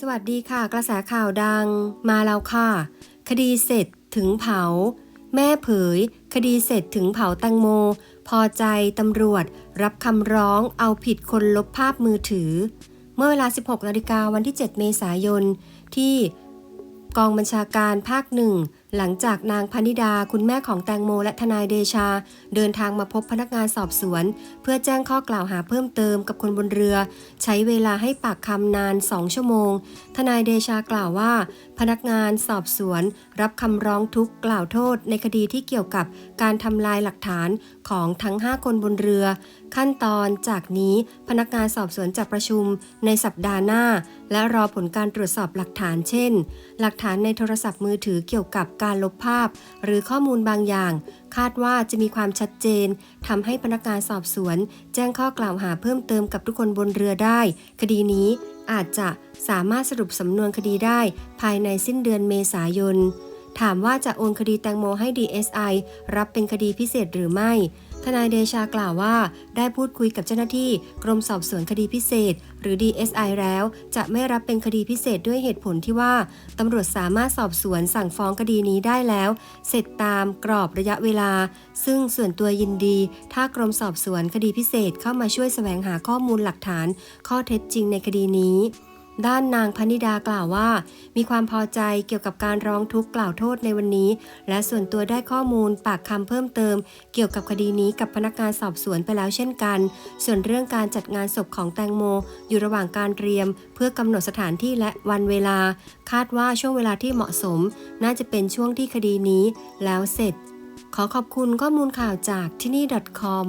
สวัสดีค่ะ กระแสข่าวดังมาแล้วค่ะ คดีเสร็จถึงเผา แม่เผย คดีเสร็จถึงเผาตังโม พอใจตำรวจ รับคำร้องเอาผิดคนลบภาพมือถือ เมื่อเวลา 16นาฬิกาวันที่ 7 เมษายน ที่กองบัญชาการภาคหนึ่ง หลังจากนางพนิดาคุณแม่ของแตงโมและทนายเดชา เดินทางมาพบพนักงานสอบสวน เพื่อแจ้งข้อกล่าวหาเพิ่มเติมกับคนบนเรือ ใช้เวลาให้ปากคำนาน 2 ชั่วโมง ทนายเดชากล่าวว่า พนักงานสอบสวน รับคำร้องทุกกล่าวโทษในคดีที่เกี่ยวกับการทำลายหลักฐานของทั้ง 5 คนบนเรือ ขั้นตอนจากนี้พนักงานสอบสวนจะประชุมในสัปดาห์หน้า และรอผลการตรวจสอบหลักฐาน เช่น หลักฐานในโทรศัพท์มือถือเกี่ยวกับการลบภาพ หรือข้อมูลบางอย่าง คาดว่าจะมีความชัดเจนทำให้พนักงานสอบสวน แจ้งข้อกล่าวหาเพิ่มเติมกับทุกคนบนเรือได้ คดีนี้อาจจะสามารถสรุปสำนวนคดีได้ ภายในสิ้นเดือนเมษายน ถามว่าจะโอนคดีแตงโมให้ DSI รับเป็นคดีพิเศษหรือไม่ ทนายเดชากล่าวว่า ได้พูดคุยกับเจ้าหน้าที่กรมสอบสวนคดีพิเศษ หรือ DSI แล้ว จะไม่รับเป็นคดีพิเศษด้วยเหตุผลที่ว่าตำรวจสามารถสอบสวนสั่งฟ้องคดีนี้ได้แล้ว เสร็จตามกรอบระยะเวลา ซึ่งส่วนตัวยินดี ถ้ากรมสอบสวนคดีพิเศษเข้ามาช่วยแสวงหาข้อมูลหลักฐาน ข้อเท็จจริงในคดีนี้ ด้านนางพนิดากล่าวว่า มีความพอใจเกี่ยวกับการร้องทุกข์กล่าวโทษในวันนี้ และส่วนตัวได้ข้อมูลปากคำเพิ่มเติม เกี่ยวกับคดีนี้กับพนักงานสอบสวนไปแล้วเช่นกัน ส่วนเรื่องการจัดงานศพของแตงโม อยู่ระหว่างการเตรียม เพื่อกำหนดสถานที่และวันเวลา คาดว่าช่วงเวลาที่เหมาะสม น่าจะเป็นช่วงที่คดีนี้ แล้วเสร็จ ขอขอบคุณข้อมูลข่าวจากที่นี่ .com